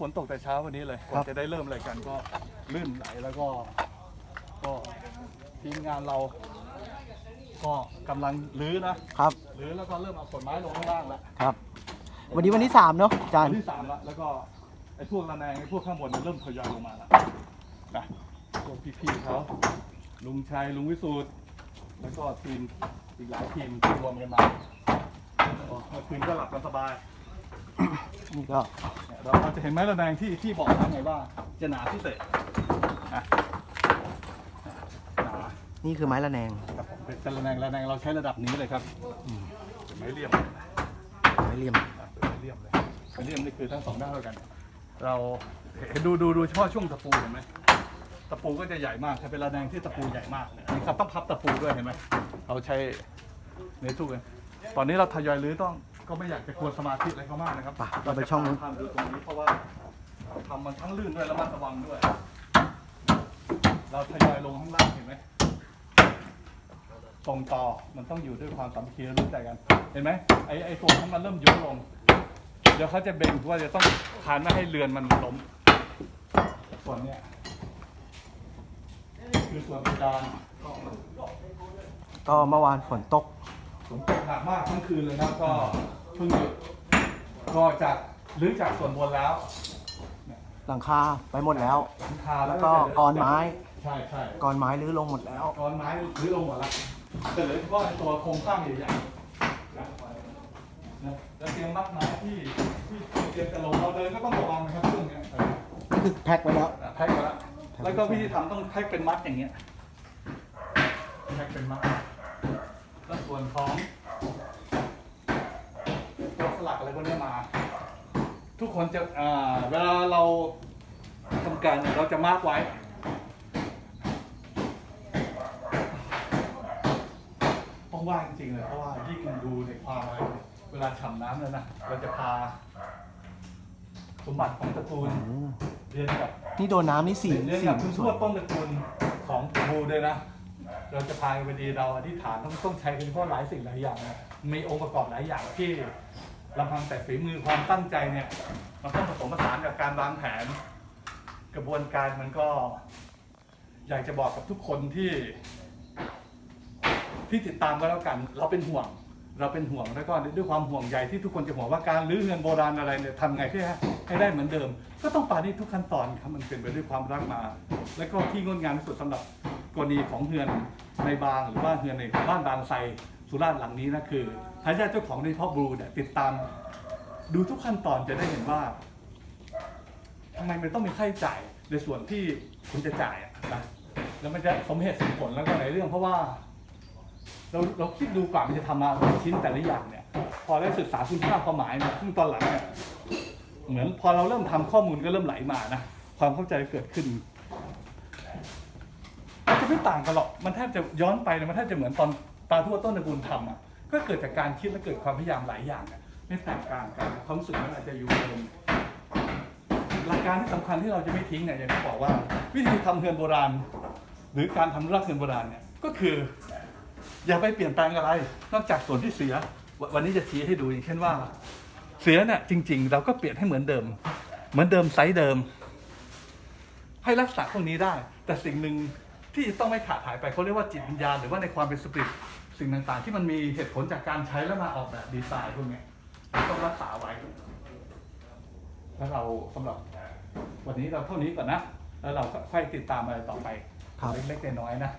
ฝนตกแต่เช้าวันนี้เลยครับก่อนจะได้เริ่มรายการก็ลื่นไหลแล้วก็ ก็ทีมงานเรา ก็กำลังรื้อนะครับรื้อแล้วก็เริ่มเอาขนไม้ลงข้างล่างแล้วครับ วันนี้วันที่สามเนาะอาจารอัย์นที่สามแล้วแล้วก็ไอ้พวกระแนงไอ้พวกข้างบนมันเริ่มทยอยลงมาแล้วนะพวกพี่ๆเขาลุงชัยลุงวิสูตรแล้วก็ทีมอีกหลายทีมที่รวมกันมาโอ้เมื่อคืนก็หลับกันสบาย นี่ก็เนี่ยเราเราจะเห็นไม้ระแนงที่ที่บอกแล้วไงว่า จะหนาพิเศษนะหนานี่คือไม้ระแนงครับผมเป็นระแนงระแนงเราใช้ระดับนี้เลยครับเป็นไม้เรียมไม้เรียมนะเป็นไม้เรียมเลยไม้เรียมนี่คือทั้งสองด้านเท่ากัน เราเห็นดูดูดูเฉพาะช่วงตะปูเห็นไหมตะปูก็จะใหญ่มากถ้าเป็นระแนงที่ตะปูใหญ่มากเนี่ยนี่ครับต้องพับตะปูด้วยเห็นไหมเราใช้เนทุกเลยตอนนี้เราทยอยรื้อต้อง ก็ไม่อยากจะกวนสมาธิอะไรเขามากนะครับไปเราไปช่องนู้น ทำดูตรงนี้เพราะว่าทำมันทั้งลื่นด้วยแล้วมันระวังด้วย เราทยอยลงข้างล่างเห็นไหมตรงต่อมันต้องอยู่ด้วยความสามัคคีและรู้ใจกัน เห็นไหมไอ้ไอ้ตัวของมันเริ่มยุบลง เดี๋ยวเขาจะเบ่งว่าจะต้องคานไม่ให้เรือนมันล้มส่วนเนี้ยคือส่วนเพดานก็เมื่อวานฝนตก ฝนตกหนักมากทั้งคืนเลยนะก็ เพิ่งหยุดก็จากรื้อจากส่วนบนแล้วหลังคาไปหมดแล้ว หลังคาแล้วก็กรไม้ใช่ใช่กรไม้รื้อลงหมดแล้วกรไม้รื้อลงหมดแล้วแต่เหลือเฉพาะไอ้ตัวโครงสร้างใหญ่ๆนะแล้วเตรียมมัดไม้ที่ที่เตรียมจะลงเราเดินก็ต้องระวังนะครับเรื่องเนี้ยเออนี่คือแพ็คไว้แล้ว แพ็คมาแล้วแล้วก็วิธีทำต้องแพ็คเป็นมัดอย่างเงี้ยแพ็คเป็นมัดแล้วส่วนของตัวส ลักอะไรพวกนี้มา ทุกคนจะอ่าเวลาเราทำการเนี่ยเราจะมาร์กไว้ต้องว่าจริงๆเลยเพราะว่ายิ่งดูในความอะไรเวลาฉ่ำน้ำเลยนะเราจะพา สมบัติของตระกูลเรียนกับนี่โดนน้ำนี่สีเรียนสีกับขึ้นสทั่ววยต้นตระกูลของตระกูลด้วยนะเราจะพาไปดีเราอธิษฐานต้องต้องใช้กันเพราะหลายสิ่งหลายอย่างนะมีองค์ประกอบหลายอย่างที่ ลำพังแต่ฝีมือความตั้งใจเนี่ยมันต้องผสมผสานกับการวางแผน กระบวนการมันก็ อยากจะบอกกับทุกคนที่ที่ติดตามก็แล้วกัน เราเป็นห่วง เราเป็นห่วงแล้วก็ด้วยความห่วงใยที่ทุกคนจะห่วงว่าการรื้อเงินโบราณอะไรเนี่ยทำไงให้ให้ได้เหมือนเดิม ก็ต้องปาณีตทุกขั้นตอนครับมันเป็นไปด้วยความรักมา และก็ที่งดงามที่สุดสำหรับกรณีของเฮือนในบางหรือว่าเฮือนในบ้านบางไทร สุราษฎร์หลังนี้นะคือทายาทเจ้าของในพ่อบลูเนี่ยติดตามดูทุกขั้นตอนจะได้เห็นว่าทำไมมันต้องมีค่าใช้จ่ายในส่วนที่คุณจะจ่ายนะแล้วมันจะสมเหตุสมผลแล้วก็หลายเรื่องเพราะว่า เราเราคิดดูก่อนมันจะทำมาชิ้นแต่ละอย่างเนี่ย พอได้ศึกษาคุณค่าความหมายเนี่ยซึ่งตอนหลังเนี่ยเหมือนพอเราเริ่มทำข้อมูลก็เริ่มไหลมานะความเข้าใจเกิดขึ้นมันจะไม่ต่างกันหรอกมันแทบจะย้อนไปเนี่ยมันแทบจะเหมือนตอน ตาทั่วต้นตระกูลทำอะก็เกิดจากการคิดและเกิดความพยายามหลายอย่างอะไม่แตกต่างกันความรู้สึกมันอาจจะอยู่เดิมหลักการที่สำคัญที่เราจะไม่ทิ้งเนี่ยอย่างที่บอกว่า วิธีทำเฮือนโบราณ หรือการทำรักเฮือนโบราณเนี่ยก็คือ อย่าไปเปลี่ยนแปลงอะไร นอกจากส่วนที่เสียววันนี้จะชี้ให้ดูอย่างเช่นว่า เสียเนี่ยจริง ๆ เราก็เปลี่ยนให้เหมือนเดิม เหมือนเดิมไซส์เดิม ให้รักษาพวกนี้ได้ แต่สิ่งหนึ่ง ที่จะต้องไม่ขาดหายไปเขาเรียกว่าจิตวิญญาณหรือว่าในความเป็นสปิริตสิ่งต่างๆ ที่มันมีเหตุผลจากการใช้แล้วมาออกแบบดีไซน์พวกเนี้ยต้องรักษาไว้แล้วเราสำหรับวันนี้เราเท่านี้ก่อนนะ แล้วเราก็ค่อยติดตามอะไรต่อไปครับเล็กๆน้อยๆนะ